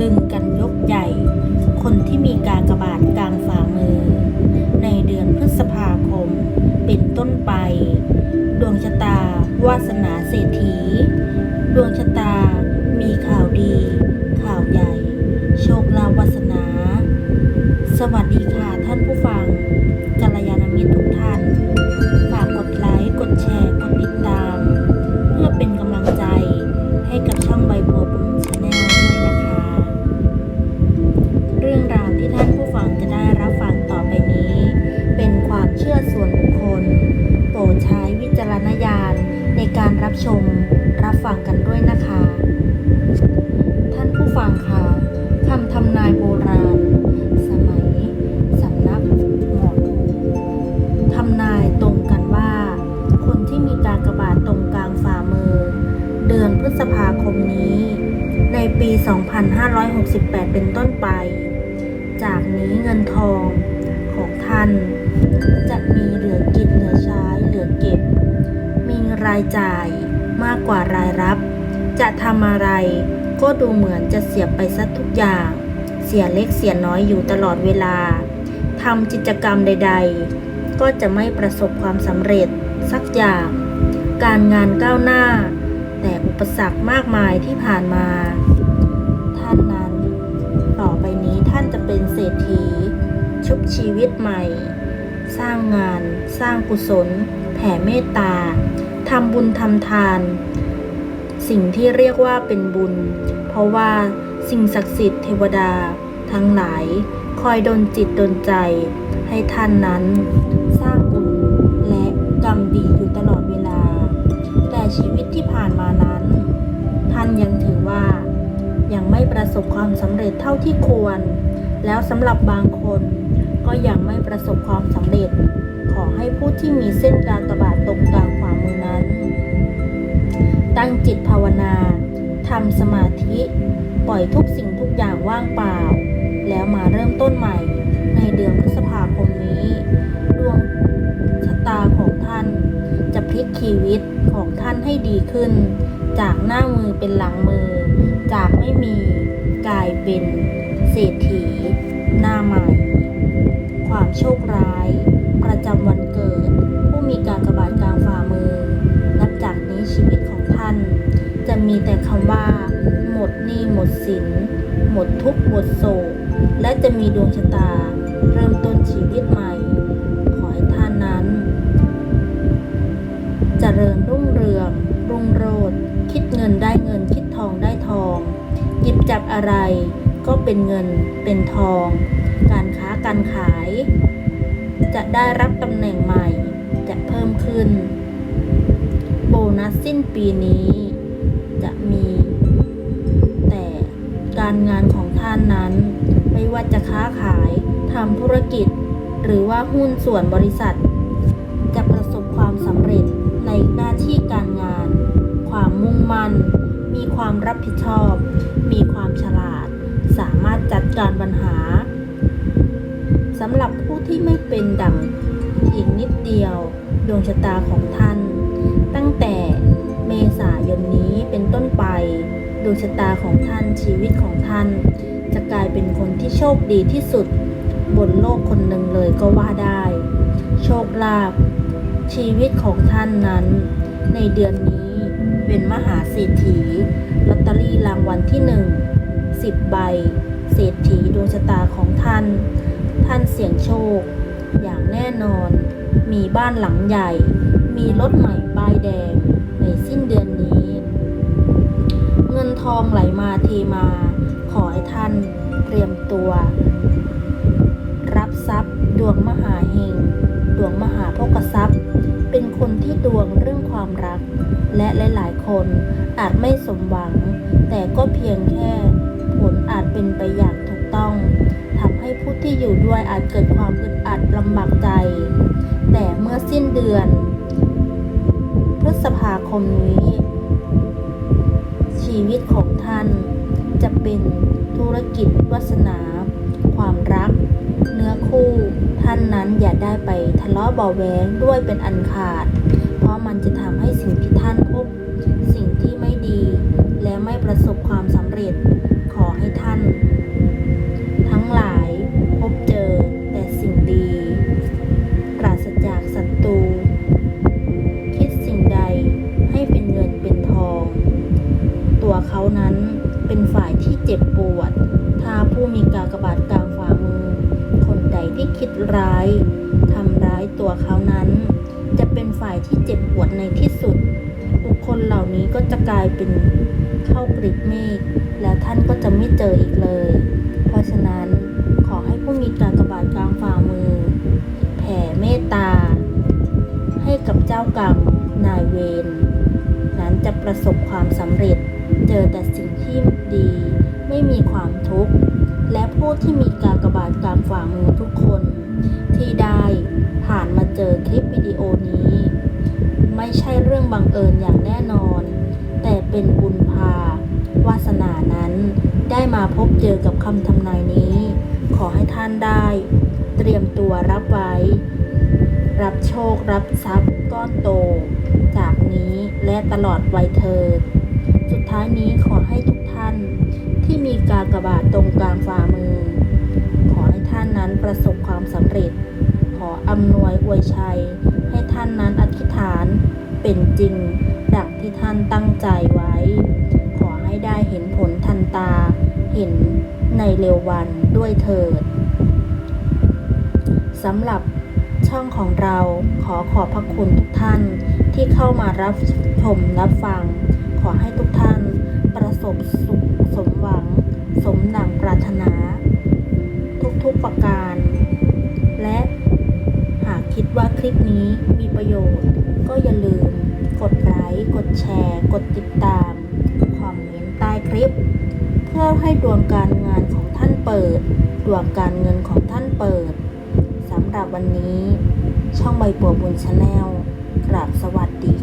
ลึงกันยกใหญ่ คนที่มีกากบาทกลางฝ่ามือ ในเดือนพฤษภาคม เป็นต้นไป ดวงชะตา วาสนาเศรษฐี ดวงชะตา มีข่าวดี ข่าวใหญ่ โชคลาวาสนา สวัสดี ส่วนบุคคล โปรดใช้วิจารณญาณในการรับชมรับฟังกันด้วยนะคะ ท่านผู้ฟังคะคำทำนายโบราณ สมัยสำนักหมอดูทำนายตรงกันว่า คนที่มีการกระบาดตรงกลางฝ่ามือ เดือนพฤษภาคมนี้ ในปี 2568 เป็นต้นไป จากนี้เงินทองของท่าน จะมีเหลือกินเหลือใช้เหลือเก็บ มีรายจ่ายมากกว่ารายรับ จะทำอะไรก็ดูเหมือนจะเสียไปซะทุกอย่าง เสียเล็กเสียน้อยอยู่ตลอดเวลาทำกิจกรรมใด ๆ ก็จะไม่ประสบความสำเร็จสักอย่าง การงานก้าวหน้า แต่อุปสรรคมากมายที่ผ่านมา ท่านนั้น ต่อไปนี้ท่านจะเป็นเศรษฐี ชุบชีวิตใหม่ สร้างงาน สร้างกุศล แผ่เมตตาทำบุญทำทาน สิ่งที่เรียกว่าเป็นบุญ เพราะว่าสิ่งศักดิ์สิทธิ์เทวดา ทั้งหลาย คอยดลจิตดลใจ ให้ท่านนั้น สร้างบุญและกรรมดีอยู่ตลอดเวลา แต่ชีวิตที่ผ่านมานั้น ท่านยังถือว่ายังไม่ประสบความสำเร็จเท่าที่ควร แล้วสำหรับบางคน ก็ยังไม่ประสบความสำเร็จ ขอให้ผู้ที่มีเส้นกากบาทตรงกลางฝ่ามือนั้น ตั้งจิตภาวนาทำสมาธิ ปล่อยทุกสิ่งทุกอย่างว่างเปล่า แล้วมาเริ่มต้นใหม่ ในเดือนพฤษภาคมนี้ ดวงชะตาของท่านจะพลิกชีวิตของท่านให้ดีขึ้น จากหน้ามือเป็นหลังมือ จากไม่มีกลายเป็นเศรษฐีหน้าใหม่ ความโชคร้าย ประจำวันเกิด ผู้มีการกระบาดกลางฝ่ามือ นับจากนี้ชีวิตของท่าน จะมีแต่คำว่า หมดหนี้หมดสิน หมดทุกข์หมดโศก และจะมีดวงชะตา เริ่มต้นชีวิตใหม่ ขอให้ท่านนั้นเจริญรุ่งเรือง รุ่งโรจน์คิดเงินได้เงินคิดทองได้ทอง หยิบจับอะไรก็เป็นเงินเป็นทอง การค้าการขาย จะได้รับตำแหน่งใหม่จะเพิ่มขึ้น โบนัสสิ้นปีนี้ จะมี แต่การงานของท่านนั้น ไม่ว่าจะค้าขายทำธุรกิจ หรือว่าหุ้นส่วนบริษัท จะประสบความสำเร็จในหน้าที่การงาน ความมุ่งมั่น มีความรับผิดชอบ มีความฉลาด สามารถจัดการปัญหา สำหรับผู้ที่ไม่เป็นดั่งอีกนิดเดียว ดวงชะตาของท่าน ตั้งแต่เมษายนนี้เป็นต้นไป ดวงชะตาของท่านชีวิตของท่าน จะกลายเป็นคนที่โชคดีที่สุด บนโลกคนหนึ่งเลยก็ว่าได้ โชคลาภชีวิตของท่านนั้น ในเดือนนี้เป็นมหาเศรษฐีลอตเตอรี่รางวัลที่หนึ่งสิบใบ เศรษฐีดวงชะตาของท่าน ท่านเสี่ยงโชค อย่างแน่นอน มีบ้านหลังใหญ่ มีรถใหม่ป้ายแดง ในสิ้นเดือนนี้ เงินทองไหลมาเทมา ขอให้ท่านเตรียมตัว รับทรัพย์ ดวงมหาเฮงดวงมหาโภคทรัพย์ เป็นคนที่ดวงเรื่องความรัก และหลาย ๆ คนอาจไม่สมหวัง แต่ก็เพียงแค่ผลอาจเป็นไปอย่าง ให้ผู้ที่อยู่ด้วยอาจเกิดความอึดอัดลำบากใจ แต่เมื่อสิ้นเดือน พฤษภาคมนี้ ชีวิตของท่านจะเป็นธุรกิจวาสนา ความรัก เนื้อคู่ ท่านนั้นอย่าได้ไปทะเลาะเบาะแวงด้วยเป็นอันขาด ร้ายทำร้ายตัวเขานั้น จะเป็นฝ่ายที่เจ็บปวดในที่สุด บุคคลเหล่านี้ก็จะกลายเป็นเข้ากริบเมฆและท่านก็จะไม่เจออีกเลย เพราะฉะนั้นขอให้ผู้มีตากระบาดกลางฝ่ามือ แผ่เมตตา ให้กับเจ้ากรรมนายเวรนั้นจะประสบความสำเร็จ เจอแต่สิ่งที่ดี ไม่มีความทุกข์ ผู้ที่มีกากระบาดกางฝ่ามือทุกคน ที่ได้ผ่านมาเจอคลิปวิดีโอนี้ ไม่ใช่เรื่องบังเอิญอย่างแน่นอน แต่เป็นบุญพาวาสนานั้น ได้มาพบเจอกับคำทำนายนี้ ขอให้ท่านได้ เตรียมตัวรับไว้ รับโชครับทรัพย์ก้อนโต จากนี้และตลอดไวยเธอสุดท้ายนี้ขอให้ทุกท่าน ที่มีกากบาทตรงกลางฝ่ามือ ขอให้ท่านนั้นประสบความสำเร็จ ขออำนวยอวยชัย ให้ท่านนั้นอธิษฐานเป็นจริง ดังที่ท่านตั้งใจไว้ ขอให้ได้เห็นผลทันตา เห็นในเร็ววันด้วยเถิดสำหรับช่องของเราขอขอบพระคุณทุกท่านที่เข้ามารับชมรับฟัง ขอให้ทุกท่านประ บสุขสมหวัง สมดังปรารถนา ทุกๆประการ และหากคิดว่าคลิปนี้มีประโยชน์ ก็อย่าลืม กดไลค์กดแชร์ กดติดตามคอมเมนต์ใต้คลิป เพื่อให้ดวงการงานของท่านเปิด ดวงการเงินของท่านเปิดสำหรับวันนี้ ช่องใบบัวบุญชาแนลกราบสวัสดี